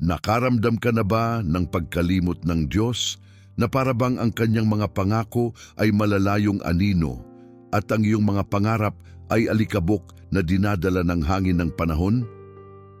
Nakaramdam ka na ba ng pagkalimot ng Diyos na parabang ang kanyang mga pangako ay malalayong anino at ang iyong mga pangarap ay alikabok na dinadala ng hangin ng panahon?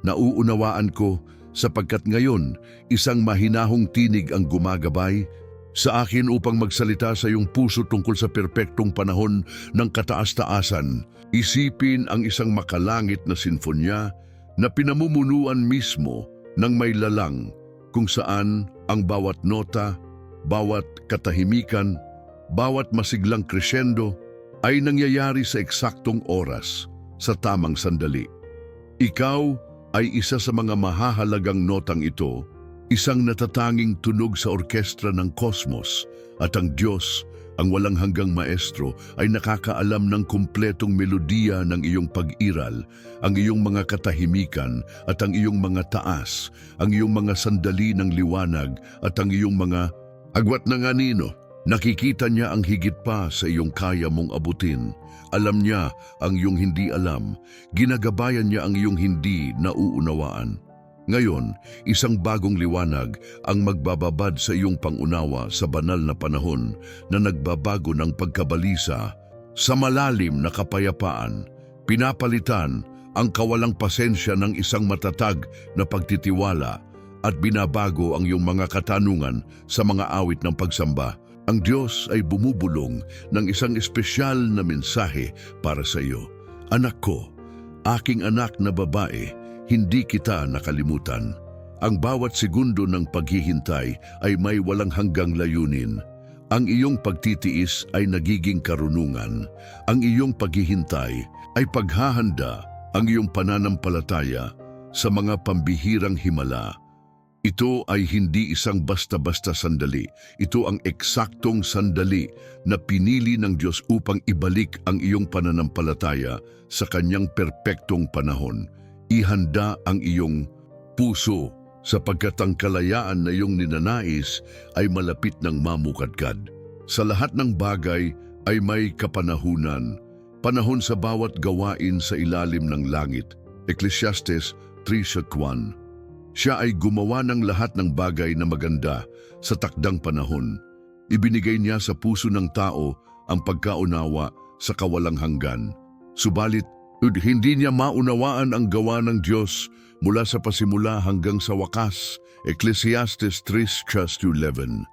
Nauunawaan ko sapagkat ngayon isang mahinahong tinig ang gumagabay sa akin upang magsalita sa iyong puso tungkol sa perpektong panahon ng kataas-taasan. Isipin ang isang makalangit na sinfonya na pinamumunuan mismo ng may lalang kung saan ang bawat nota, bawat katahimikan, bawat masiglang crescendo ay nangyayari sa eksaktong oras, sa tamang sandali. Ikaw ay isa sa mga mahahalagang notang ito, isang natatanging tunog sa orkestra ng kosmos at ang Diyos, ang walang hanggang maestro, ay nakakaalam ng kumpletong melodiya ng iyong pag-iral, ang iyong mga katahimikan at ang iyong mga taas, ang iyong mga sandali ng liwanag at ang iyong mga agwat ng anino. Nakikita niya ang higit pa sa iyong kaya mong abutin. Alam niya ang iyong hindi alam. Ginagabayan niya ang iyong hindi nauunawaan. Ngayon, isang bagong liwanag ang magbababad sa iyong pangunawa sa banal na panahon na nagbabago ng pagkabalisa sa malalim na kapayapaan, pinapalitan ang kawalang pasensya ng isang matatag na pagtitiwala at binabago ang iyong mga katanungan sa mga awit ng pagsamba. Ang Diyos ay bumubulong ng isang espesyal na mensahe para sa iyo. Anak ko, aking anak na babae, hindi kita nakalimutan. Ang bawat segundo ng paghihintay ay may walang hanggang layunin. Ang iyong pagtitiis ay nagiging karunungan. Ang iyong paghihintay ay paghahanda ang iyong pananampalataya sa mga pambihirang himala. Ito ay hindi isang basta-basta sandali. Ito ang eksaktong sandali na pinili ng Diyos upang ibalik ang iyong pananampalataya sa kanyang perpektong panahon. Ihanda ang iyong puso sapagkat ang kalayaan na iyong ninanais ay malapit ng mamukadkad. Sa lahat ng bagay ay may kapanahunan, panahon sa bawat gawain sa ilalim ng langit. Ecclesiastes 3.1 siya ay gumawa ng lahat ng bagay na maganda sa takdang panahon. Ibinigay niya sa puso ng tao ang pagkaunawa sa kawalang hanggan. Subalit, hindi niya maunawaan ang gawa ng Diyos mula sa pasimula hanggang sa wakas. Ecclesiastes 3.11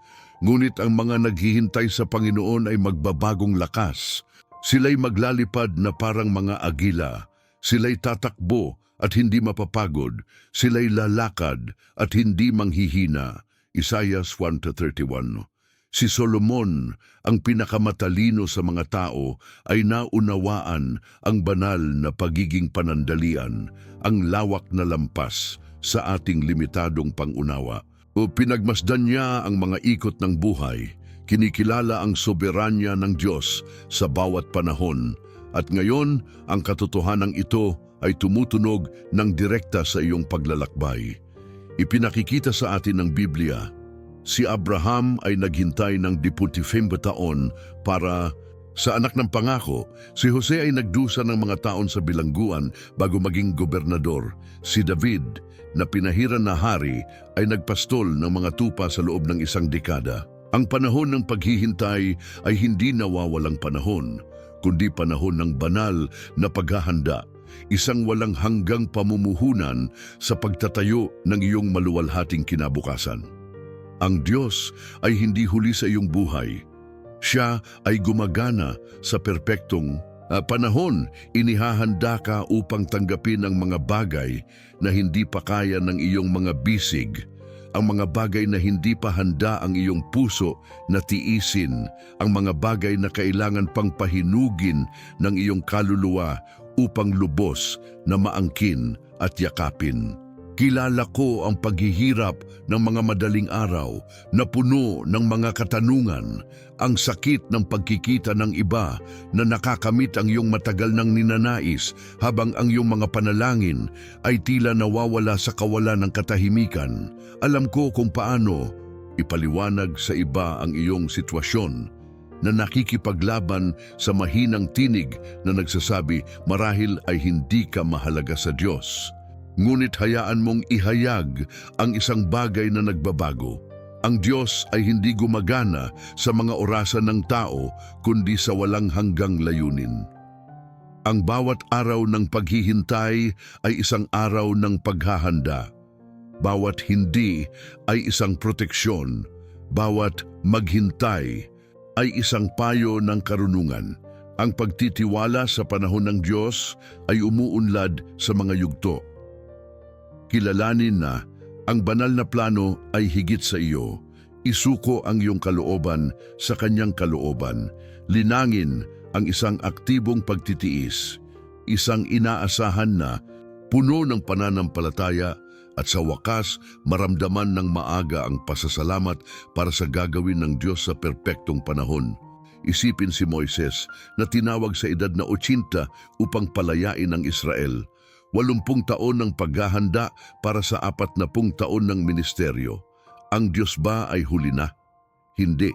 Ngunit ang mga naghihintay sa Panginoon ay magbabagong lakas. Sila'y maglalipad na parang mga agila. Sila'y tatakbo at hindi mapapagod, sila'y lalakad at hindi manghihina. Isaiah 1.31 Si Solomon, ang pinakamatalino sa mga tao, ay naunawaan ang banal na pagiging panandalian, ang lawak na lampas sa ating limitadong pangunawa. O pinagmasdan niya ang mga ikot ng buhay, kinikilala ang soberanya ng Diyos sa bawat panahon, at ngayon ang katotohanan ito ay tumutunog ng direkta sa iyong paglalakbay. Ipinakikita sa atin ng Biblia, si Abraham ay naghintay ng 25 taon para sa anak ng pangako, si Jose ay nagdusa ng mga taon sa bilangguan bago maging gobernador. Si David, na pinahiran na hari, ay nagpastol ng mga tupa sa loob ng isang dekada. Ang panahon ng paghihintay ay hindi nawawalang panahon, kundi panahon ng banal na paghahanda isang walang hanggang pamumuhunan sa pagtatayo ng iyong maluwalhating kinabukasan. Ang Diyos ay hindi huli sa iyong buhay. Siya ay gumagana sa perpektong uh, panahon. Inihahanda ka upang tanggapin ang mga bagay na hindi pa kaya ng iyong mga bisig, ang mga bagay na hindi pa handa ang iyong puso na tiisin, ang mga bagay na kailangan pang pahinugin ng iyong kaluluwa upang lubos na maangkin at yakapin. Kilala ko ang paghihirap ng mga madaling araw na puno ng mga katanungan, ang sakit ng pagkikita ng iba na nakakamit ang iyong matagal ng ninanais habang ang iyong mga panalangin ay tila nawawala sa kawalan ng katahimikan. Alam ko kung paano ipaliwanag sa iba ang iyong sitwasyon na nakikipaglaban sa mahinang tinig na nagsasabi marahil ay hindi ka mahalaga sa Diyos. Ngunit hayaan mong ihayag ang isang bagay na nagbabago. Ang Diyos ay hindi gumagana sa mga orasan ng tao, kundi sa walang hanggang layunin. Ang bawat araw ng paghihintay ay isang araw ng paghahanda. Bawat hindi ay isang proteksyon. Bawat maghintay ay isang payo ng karunungan. Ang pagtitiwala sa panahon ng Diyos ay umuunlad sa mga yugto. Kilalanin na ang banal na plano ay higit sa iyo. Isuko ang iyong kalooban sa kanyang kalooban. Linangin ang isang aktibong pagtitiis, isang inaasahan na puno ng pananampalataya at sa wakas maramdaman ng maaga ang pasasalamat para sa gagawin ng Diyos sa perpektong panahon. Isipin si Moises na tinawag sa edad na 80 upang palayain ang Israel. Walumpung taon ng paghahanda para sa apat na pung taon ng ministeryo. Ang Diyos ba ay huli na? Hindi.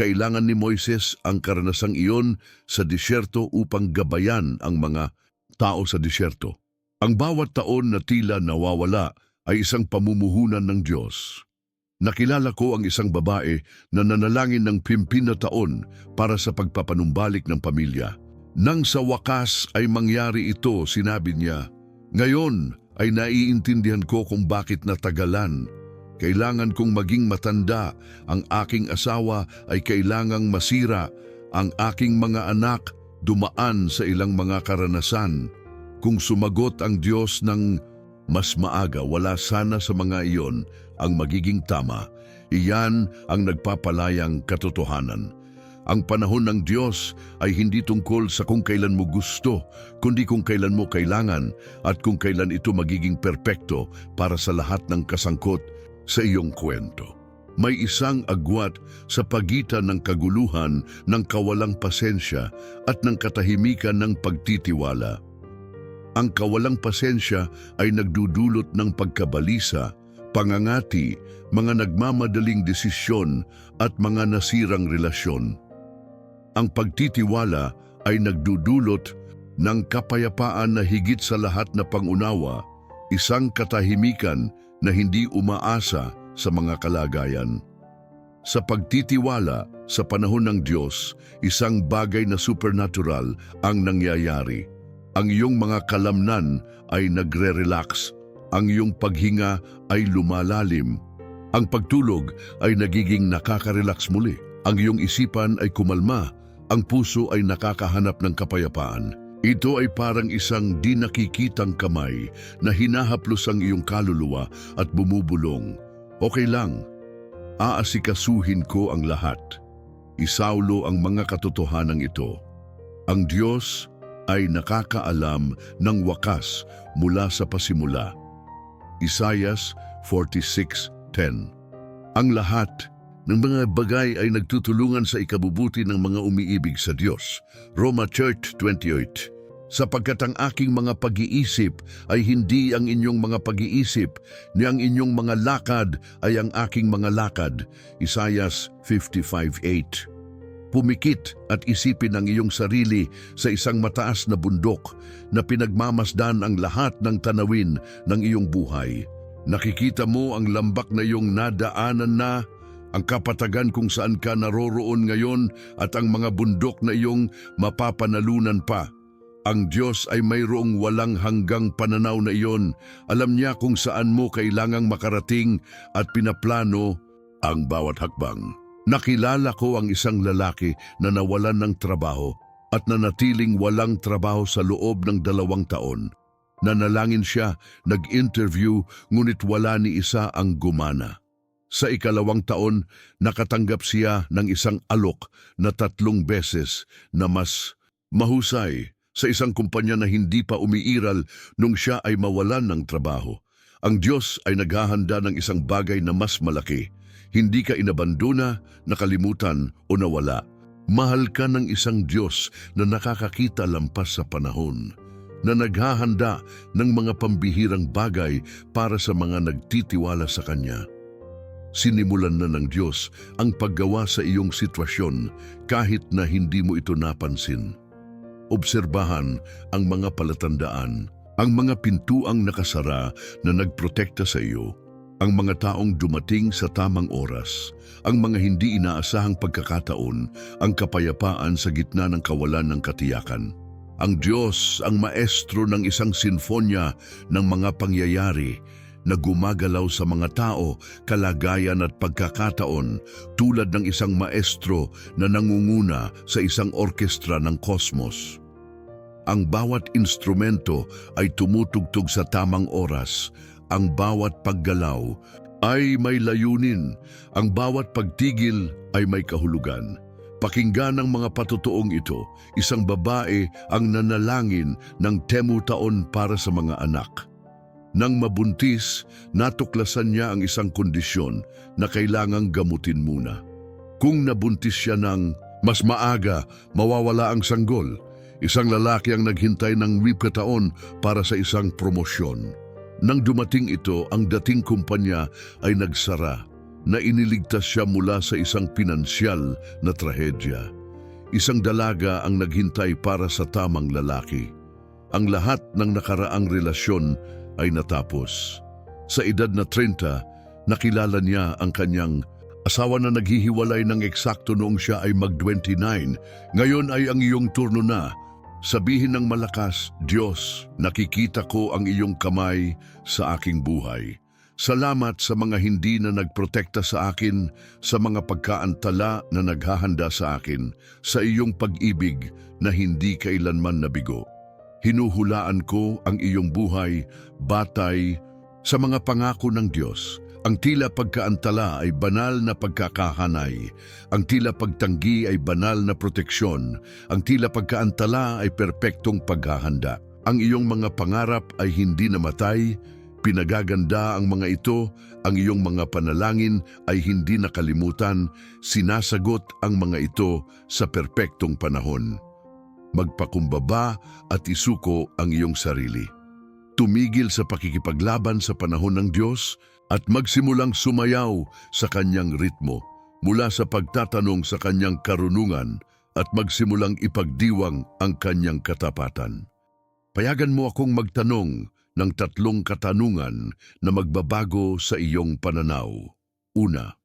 Kailangan ni Moises ang karanasang iyon sa disyerto upang gabayan ang mga tao sa disyerto. Ang bawat taon na tila nawawala ay isang pamumuhunan ng Diyos. Nakilala ko ang isang babae na nanalangin ng pimpin na taon para sa pagpapanumbalik ng pamilya. Nang sa wakas ay mangyari ito, sinabi niya, Ngayon ay naiintindihan ko kung bakit natagalan. Kailangan kong maging matanda, ang aking asawa ay kailangang masira, ang aking mga anak dumaan sa ilang mga karanasan. Kung sumagot ang Diyos ng mas maaga wala sana sa mga iyon ang magiging tama. Iyan ang nagpapalayang katotohanan. Ang panahon ng Diyos ay hindi tungkol sa kung kailan mo gusto, kundi kung kailan mo kailangan at kung kailan ito magiging perpekto para sa lahat ng kasangkot sa iyong kwento. May isang agwat sa pagitan ng kaguluhan, ng kawalang pasensya at ng katahimikan ng pagtitiwala. Ang kawalang pasensya ay nagdudulot ng pagkabalisa, pangangati, mga nagmamadaling desisyon at mga nasirang relasyon. Ang pagtitiwala ay nagdudulot ng kapayapaan na higit sa lahat na pangunawa, isang katahimikan na hindi umaasa sa mga kalagayan. Sa pagtitiwala sa panahon ng Diyos, isang bagay na supernatural ang nangyayari. Ang iyong mga kalamnan ay nagre-relax. Ang iyong paghinga ay lumalalim. Ang pagtulog ay nagiging nakaka-relax muli. Ang iyong isipan ay kumalma. Ang puso ay nakakahanap ng kapayapaan. Ito ay parang isang di nakikitang kamay na hinahaplos ang iyong kaluluwa at bumubulong. Okay lang, aasikasuhin ko ang lahat. Isaulo ang mga katotohanan ito. Ang Diyos ay nakakaalam ng wakas mula sa pasimula. Isayas 46.10 Ang lahat ng mga bagay ay nagtutulungan sa ikabubuti ng mga umiibig sa Diyos. Roma Church 28 sapagkat ang aking mga pag-iisip ay hindi ang inyong mga pag-iisip, ni ang inyong mga lakad ay ang aking mga lakad. Isayas 55.8 Pumikit at isipin ang iyong sarili sa isang mataas na bundok na pinagmamasdan ang lahat ng tanawin ng iyong buhay. Nakikita mo ang lambak na iyong nadaanan na, ang kapatagan kung saan ka naroroon ngayon at ang mga bundok na iyong mapapanalunan pa. Ang Diyos ay mayroong walang hanggang pananaw na iyon. Alam niya kung saan mo kailangang makarating at pinaplano ang bawat hakbang. Nakilala ko ang isang lalaki na nawalan ng trabaho at nanatiling walang trabaho sa loob ng dalawang taon. Nanalangin siya, nag-interview, ngunit wala ni isa ang gumana. Sa ikalawang taon, nakatanggap siya ng isang alok na tatlong beses na mas mahusay sa isang kumpanya na hindi pa umiiral nung siya ay mawalan ng trabaho. Ang Diyos ay naghahanda ng isang bagay na mas malaki. Hindi ka inabandona, nakalimutan o nawala. Mahal ka ng isang Diyos na nakakakita lampas sa panahon, na naghahanda ng mga pambihirang bagay para sa mga nagtitiwala sa Kanya. Sinimulan na ng Diyos ang paggawa sa iyong sitwasyon kahit na hindi mo ito napansin obserbahan ang mga palatandaan. Ang mga pintuang nakasara na nagprotekta sa iyo, ang mga taong dumating sa tamang oras, ang mga hindi inaasahang pagkakataon, ang kapayapaan sa gitna ng kawalan ng katiyakan. Ang Diyos ang maestro ng isang sinfonya ng mga pangyayari na gumagalaw sa mga tao, kalagayan at pagkakataon tulad ng isang maestro na nangunguna sa isang orkestra ng kosmos. Ang bawat instrumento ay tumutugtog sa tamang oras. Ang bawat paggalaw ay may layunin. Ang bawat pagtigil ay may kahulugan. Pakinggan ang mga patutuong ito, isang babae ang nanalangin ng temu taon para sa mga anak. Nang mabuntis, natuklasan niya ang isang kondisyon na kailangang gamutin muna. Kung nabuntis siya ng mas maaga, mawawala ang sanggol. Isang lalaki ang naghintay ng wip taon para sa isang promosyon. Nang dumating ito, ang dating kumpanya ay nagsara na iniligtas siya mula sa isang pinansyal na trahedya. Isang dalaga ang naghintay para sa tamang lalaki. Ang lahat ng nakaraang relasyon ay natapos. Sa edad na 30, nakilala niya ang kanyang asawa na naghihiwalay ng eksakto noong siya ay mag-29. Ngayon ay ang iyong turno na. Sabihin ng malakas, Diyos, nakikita ko ang iyong kamay sa aking buhay. Salamat sa mga hindi na nagprotekta sa akin, sa mga pagkaantala na naghahanda sa akin, sa iyong pag-ibig na hindi kailanman nabigo. Hinuhulaan ko ang iyong buhay, batay, sa mga pangako ng Diyos. Ang tila pagkaantala ay banal na pagkakahanay. Ang tila pagtanggi ay banal na proteksyon. Ang tila pagkaantala ay perpektong paghahanda. Ang iyong mga pangarap ay hindi namatay, pinagaganda ang mga ito, ang iyong mga panalangin ay hindi nakalimutan, sinasagot ang mga ito sa perpektong panahon. Magpakumbaba at isuko ang iyong sarili. Tumigil sa pakikipaglaban sa panahon ng Diyos at magsimulang sumayaw sa kanyang ritmo mula sa pagtatanong sa kanyang karunungan at magsimulang ipagdiwang ang kanyang katapatan. Payagan mo akong magtanong ng tatlong katanungan na magbabago sa iyong pananaw. Una,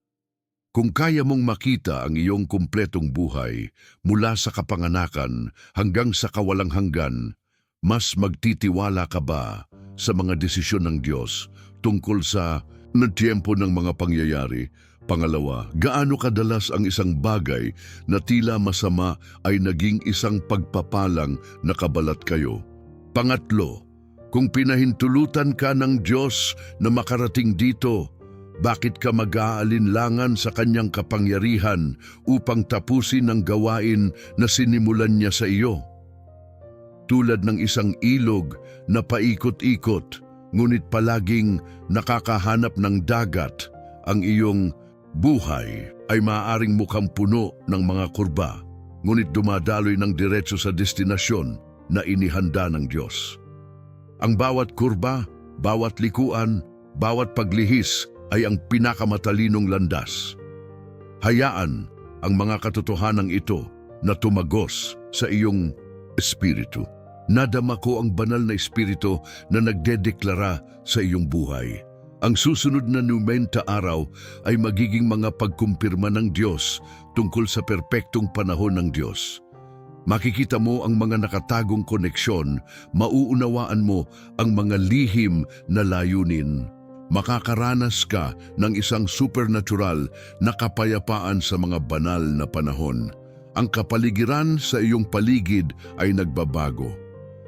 kung kaya mong makita ang iyong kumpletong buhay mula sa kapanganakan hanggang sa kawalang hanggan, mas magtitiwala ka ba sa mga desisyon ng Diyos tungkol sa nagtiempo ng mga pangyayari? Pangalawa, gaano kadalas ang isang bagay na tila masama ay naging isang pagpapalang na kabalat kayo? Pangatlo, kung pinahintulutan ka ng Diyos na makarating dito, bakit ka mag-aalinlangan sa kanyang kapangyarihan upang tapusin ang gawain na sinimulan niya sa iyo? Tulad ng isang ilog na paikot-ikot, ngunit palaging nakakahanap ng dagat, ang iyong buhay ay maaaring mukhang puno ng mga kurba, ngunit dumadaloy ng diretso sa destinasyon na inihanda ng Diyos. Ang bawat kurba, bawat likuan, bawat paglihis ay ang pinakamatalinong landas. Hayaan ang mga katotohanan ito na tumagos sa iyong espiritu. Nadama ko ang banal na espiritu na nagdedeklara sa iyong buhay. Ang susunod na numenta araw ay magiging mga pagkumpirma ng Diyos tungkol sa perpektong panahon ng Diyos. Makikita mo ang mga nakatagong koneksyon, mauunawaan mo ang mga lihim na layunin. Makakaranas ka ng isang supernatural na kapayapaan sa mga banal na panahon. Ang kapaligiran sa iyong paligid ay nagbabago.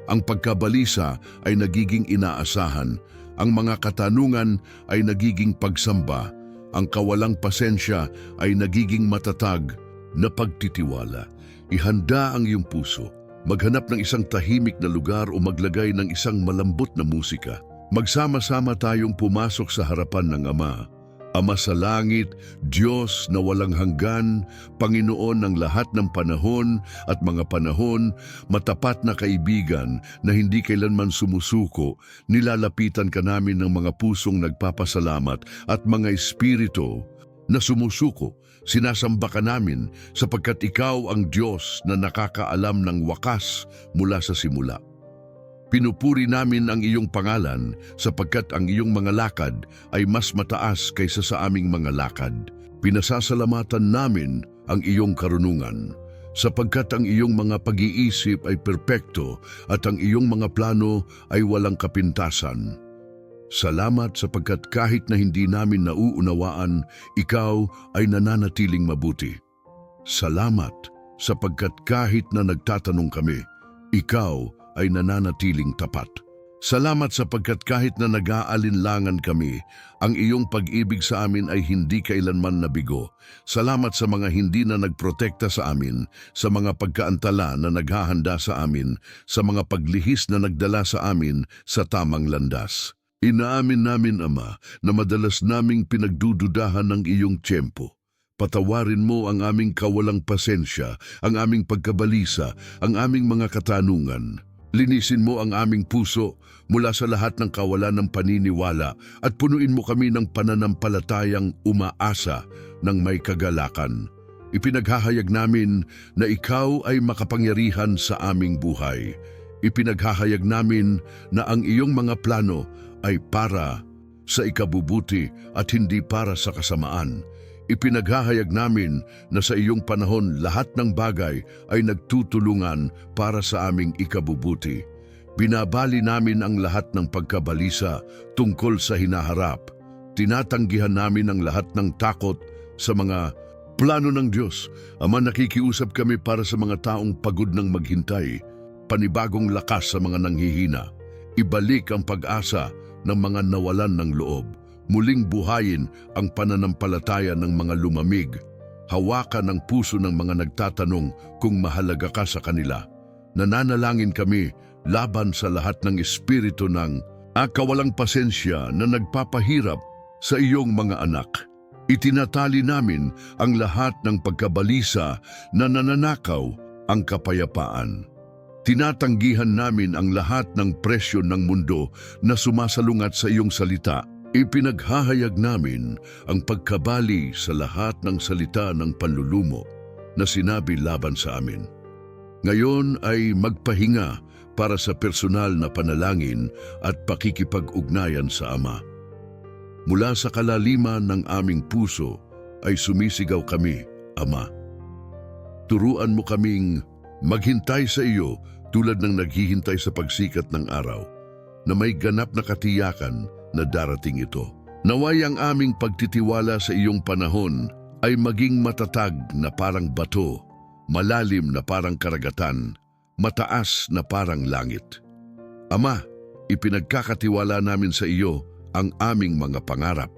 Ang pagkabalisa ay nagiging inaasahan. Ang mga katanungan ay nagiging pagsamba. Ang kawalang pasensya ay nagiging matatag na pagtitiwala. Ihanda ang iyong puso. Maghanap ng isang tahimik na lugar o maglagay ng isang malambot na musika. Magsama-sama tayong pumasok sa harapan ng Ama. Ama sa langit, Diyos na walang hanggan, Panginoon ng lahat ng panahon at mga panahon, matapat na kaibigan na hindi kailanman sumusuko, nilalapitan ka namin ng mga pusong nagpapasalamat at mga espiritu na sumusuko, sinasamba ka namin sapagkat ikaw ang Diyos na nakakaalam ng wakas mula sa simula. Pinupuri namin ang iyong pangalan sapagkat ang iyong mga lakad ay mas mataas kaysa sa aming mga lakad. Pinasasalamatan namin ang iyong karunungan sapagkat ang iyong mga pag-iisip ay perpekto at ang iyong mga plano ay walang kapintasan. Salamat sapagkat kahit na hindi namin nauunawaan, ikaw ay nananatiling mabuti. Salamat sapagkat kahit na nagtatanong kami, ikaw ay nananatiling tapat. Salamat sapagkat kahit na nag-aalinlangan kami, ang iyong pag-ibig sa amin ay hindi kailanman nabigo. Salamat sa mga hindi na nagprotekta sa amin, sa mga pagkaantala na naghahanda sa amin, sa mga paglihis na nagdala sa amin sa tamang landas. Inaamin namin, Ama, na madalas naming pinagdududahan ng iyong tiyempo. Patawarin mo ang aming kawalang pasensya, ang aming pagkabalisa, ang aming mga katanungan. Linisin mo ang aming puso mula sa lahat ng kawalan ng paniniwala at punuin mo kami ng pananampalatayang umaasa ng may kagalakan. Ipinaghahayag namin na ikaw ay makapangyarihan sa aming buhay. Ipinaghahayag namin na ang iyong mga plano ay para sa ikabubuti at hindi para sa kasamaan. Ipinaghahayag namin na sa iyong panahon lahat ng bagay ay nagtutulungan para sa aming ikabubuti. Binabali namin ang lahat ng pagkabalisa tungkol sa hinaharap. Tinatanggihan namin ang lahat ng takot sa mga plano ng Diyos. Ama, nakikiusap kami para sa mga taong pagod ng maghintay, panibagong lakas sa mga nanghihina. Ibalik ang pag-asa ng mga nawalan ng loob muling buhayin ang pananampalataya ng mga lumamig, hawakan ang puso ng mga nagtatanong kung mahalaga ka sa kanila. Nananalangin kami laban sa lahat ng espiritu ng akawalang pasensya na nagpapahirap sa iyong mga anak. Itinatali namin ang lahat ng pagkabalisa na nananakaw ang kapayapaan. Tinatanggihan namin ang lahat ng presyo ng mundo na sumasalungat sa iyong salita Ipinaghahayag namin ang pagkabali sa lahat ng salita ng panlulumo na sinabi laban sa amin. Ngayon ay magpahinga para sa personal na panalangin at pakikipag-ugnayan sa Ama. Mula sa kalaliman ng aming puso ay sumisigaw kami, Ama. Turuan mo kaming maghintay sa iyo tulad ng naghihintay sa pagsikat ng araw, na may ganap na katiyakan na darating ito. Naway ang aming pagtitiwala sa iyong panahon ay maging matatag na parang bato, malalim na parang karagatan, mataas na parang langit. Ama, ipinagkakatiwala namin sa iyo ang aming mga pangarap,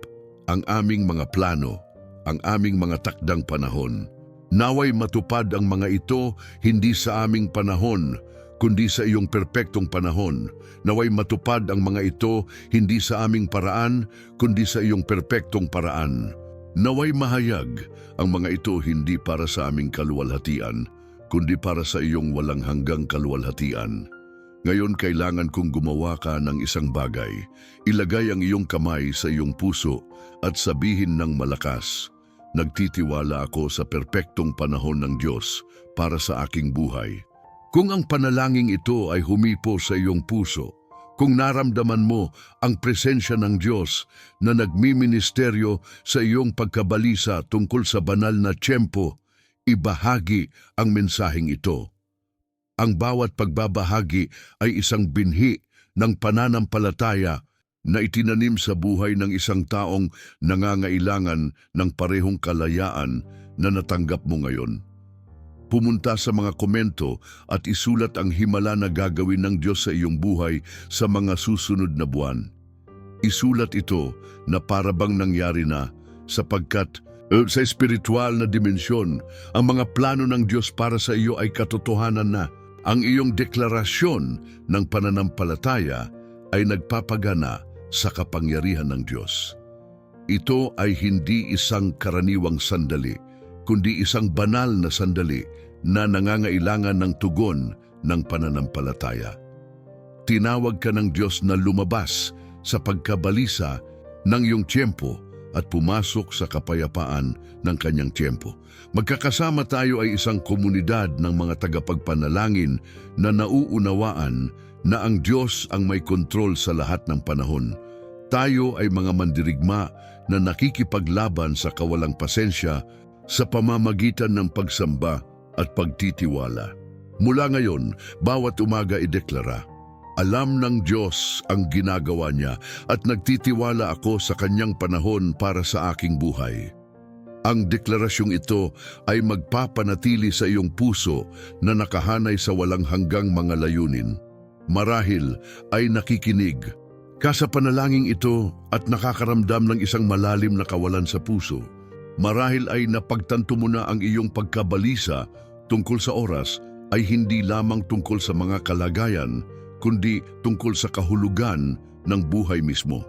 ang aming mga plano, ang aming mga takdang panahon. Naway matupad ang mga ito hindi sa aming panahon, kundi sa iyong perpektong panahon. Naway matupad ang mga ito hindi sa aming paraan, kundi sa iyong perpektong paraan. Naway mahayag ang mga ito hindi para sa aming kaluwalhatian, kundi para sa iyong walang hanggang kaluwalhatian. Ngayon kailangan kong gumawa ka ng isang bagay. Ilagay ang iyong kamay sa iyong puso at sabihin ng malakas, Nagtitiwala ako sa perpektong panahon ng Diyos para sa aking buhay. Kung ang panalangin ito ay humipo sa iyong puso, kung naramdaman mo ang presensya ng Diyos na nagmiministeryo sa iyong pagkabalisa tungkol sa banal na tiyempo, ibahagi ang mensaheng ito. Ang bawat pagbabahagi ay isang binhi ng pananampalataya na itinanim sa buhay ng isang taong nangangailangan ng parehong kalayaan na natanggap mo ngayon pumunta sa mga komento at isulat ang himala na gagawin ng Diyos sa iyong buhay sa mga susunod na buwan. Isulat ito na parabang nangyari na sapagkat uh, sa espiritual na dimensyon, ang mga plano ng Diyos para sa iyo ay katotohanan na. Ang iyong deklarasyon ng pananampalataya ay nagpapagana sa kapangyarihan ng Diyos. Ito ay hindi isang karaniwang sandali, kundi isang banal na sandali na nangangailangan ng tugon ng pananampalataya. Tinawag ka ng Diyos na lumabas sa pagkabalisa ng iyong tiyempo at pumasok sa kapayapaan ng kanyang tiyempo. Magkakasama tayo ay isang komunidad ng mga tagapagpanalangin na nauunawaan na ang Diyos ang may kontrol sa lahat ng panahon. Tayo ay mga mandirigma na nakikipaglaban sa kawalang pasensya sa pamamagitan ng pagsamba at pagtitiwala. Mula ngayon, bawat umaga ideklara, alam ng Diyos ang ginagawa niya at nagtitiwala ako sa kanyang panahon para sa aking buhay. Ang deklarasyong ito ay magpapanatili sa iyong puso na nakahanay sa walang hanggang mga layunin. Marahil ay nakikinig ka sa panalangin ito at nakakaramdam ng isang malalim na kawalan sa puso. Marahil ay napagtanto mo na ang iyong pagkabalisa tungkol sa oras ay hindi lamang tungkol sa mga kalagayan, kundi tungkol sa kahulugan ng buhay mismo.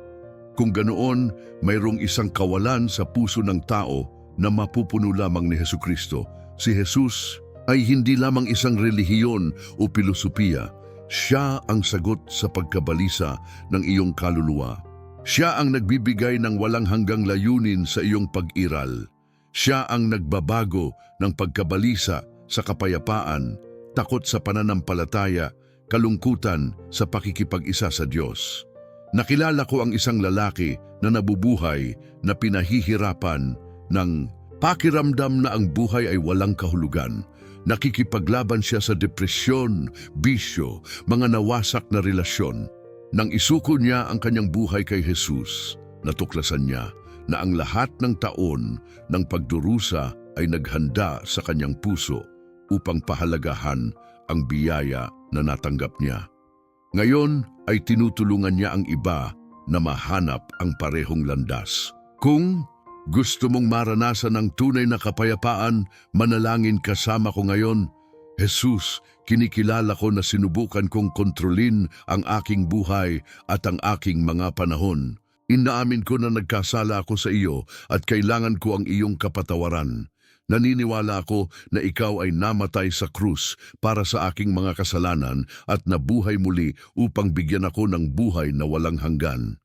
Kung ganoon, mayroong isang kawalan sa puso ng tao na mapupuno lamang ni Heso Kristo. Si Jesus ay hindi lamang isang relihiyon o pilosopiya. Siya ang sagot sa pagkabalisa ng iyong kaluluwa. Siya ang nagbibigay ng walang hanggang layunin sa iyong pag-iral. Siya ang nagbabago ng pagkabalisa sa kapayapaan, takot sa pananampalataya, kalungkutan sa pakikipag-isa sa Diyos. Nakilala ko ang isang lalaki na nabubuhay na pinahihirapan ng pakiramdam na ang buhay ay walang kahulugan. Nakikipaglaban siya sa depresyon, bisyo, mga nawasak na relasyon. Nang isuko niya ang kanyang buhay kay Jesus, natuklasan niya na ang lahat ng taon ng pagdurusa ay naghanda sa kanyang puso upang pahalagahan ang biyaya na natanggap niya. Ngayon ay tinutulungan niya ang iba na mahanap ang parehong landas. Kung gusto mong maranasan ang tunay na kapayapaan, manalangin kasama ko ngayon. Jesus, kinikilala ko na sinubukan kong kontrolin ang aking buhay at ang aking mga panahon. Inaamin ko na nagkasala ako sa iyo at kailangan ko ang iyong kapatawaran. Naniniwala ako na ikaw ay namatay sa krus para sa aking mga kasalanan at nabuhay muli upang bigyan ako ng buhay na walang hanggan.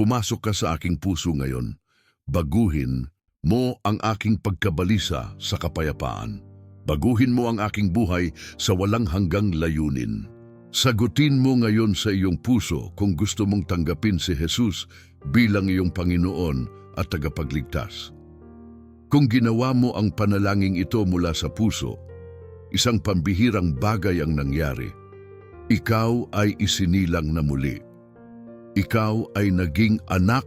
Pumasok ka sa aking puso ngayon. Baguhin mo ang aking pagkabalisa sa kapayapaan. Baguhin mo ang aking buhay sa walang hanggang layunin. Sagutin mo ngayon sa iyong puso kung gusto mong tanggapin si Jesus bilang iyong Panginoon at tagapagligtas. Kung ginawa mo ang panalangin ito mula sa puso, isang pambihirang bagay ang nangyari. Ikaw ay isinilang na muli. Ikaw ay naging anak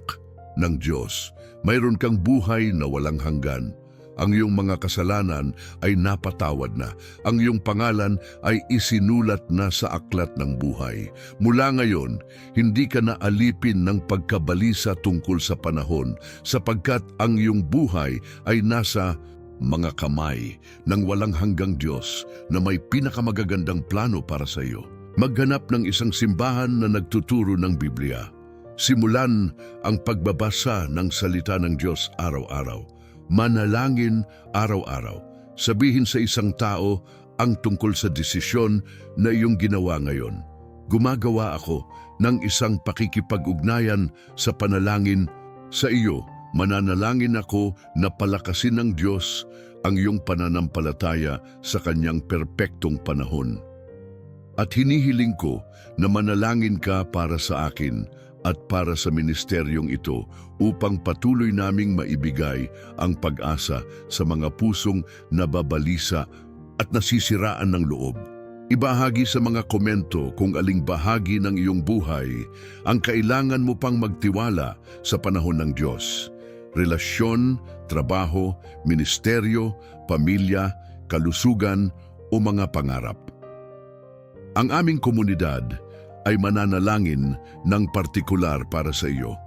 ng Diyos. Mayroon kang buhay na walang hanggan. Ang iyong mga kasalanan ay napatawad na. Ang iyong pangalan ay isinulat na sa aklat ng buhay. Mula ngayon, hindi ka na alipin ng pagkabalisa tungkol sa panahon sapagkat ang iyong buhay ay nasa mga kamay ng walang hanggang Diyos na may pinakamagagandang plano para sa iyo. Maghanap ng isang simbahan na nagtuturo ng Biblia. Simulan ang pagbabasa ng salita ng Diyos araw-araw manalangin araw-araw. Sabihin sa isang tao ang tungkol sa desisyon na iyong ginawa ngayon. Gumagawa ako ng isang pakikipag-ugnayan sa panalangin sa iyo. Mananalangin ako na palakasin ng Diyos ang iyong pananampalataya sa kanyang perpektong panahon. At hinihiling ko na manalangin ka para sa akin at para sa ministeryong ito upang patuloy naming maibigay ang pag-asa sa mga pusong nababalisa at nasisiraan ng loob. Ibahagi sa mga komento kung aling bahagi ng iyong buhay ang kailangan mo pang magtiwala sa panahon ng Diyos. Relasyon, trabaho, ministeryo, pamilya, kalusugan o mga pangarap. Ang aming komunidad ay mananalangin ng partikular para sa iyo.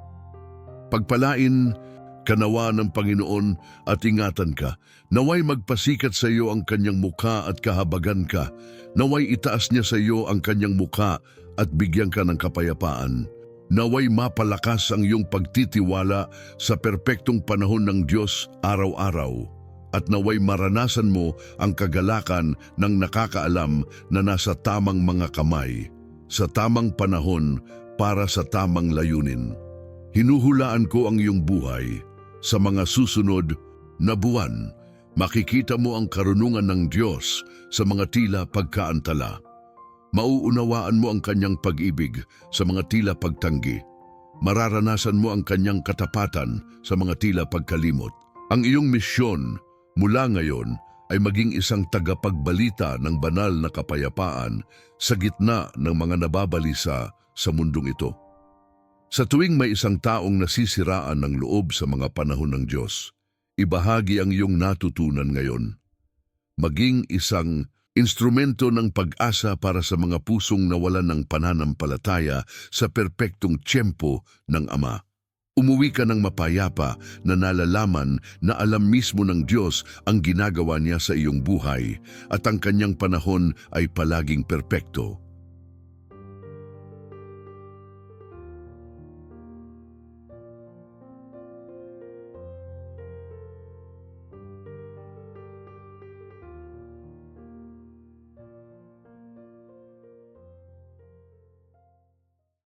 Pagpalain kanawa ng Panginoon at ingatan ka. Naway magpasikat sa iyo ang kanyang mukha at kahabagan ka. Naway itaas niya sa iyo ang kanyang mukha at bigyan ka ng kapayapaan. Naway mapalakas ang iyong pagtitiwala sa perpektong panahon ng Diyos araw-araw. At naway maranasan mo ang kagalakan ng nakakaalam na nasa tamang mga kamay sa tamang panahon para sa tamang layunin. Hinuhulaan ko ang iyong buhay sa mga susunod na buwan. Makikita mo ang karunungan ng Diyos sa mga tila pagkaantala. Mauunawaan mo ang kanyang pag-ibig sa mga tila pagtanggi. Mararanasan mo ang kanyang katapatan sa mga tila pagkalimot. Ang iyong misyon mula ngayon ay maging isang tagapagbalita ng banal na kapayapaan sa gitna ng mga nababalisa sa mundong ito. Sa tuwing may isang taong nasisiraan ng loob sa mga panahon ng Diyos, ibahagi ang iyong natutunan ngayon. Maging isang instrumento ng pag-asa para sa mga pusong nawalan ng pananampalataya sa perpektong tiyempo ng Ama. Umuwi ka ng mapayapa na nalalaman na alam mismo ng Diyos ang ginagawa niya sa iyong buhay at ang kanyang panahon ay palaging perpekto.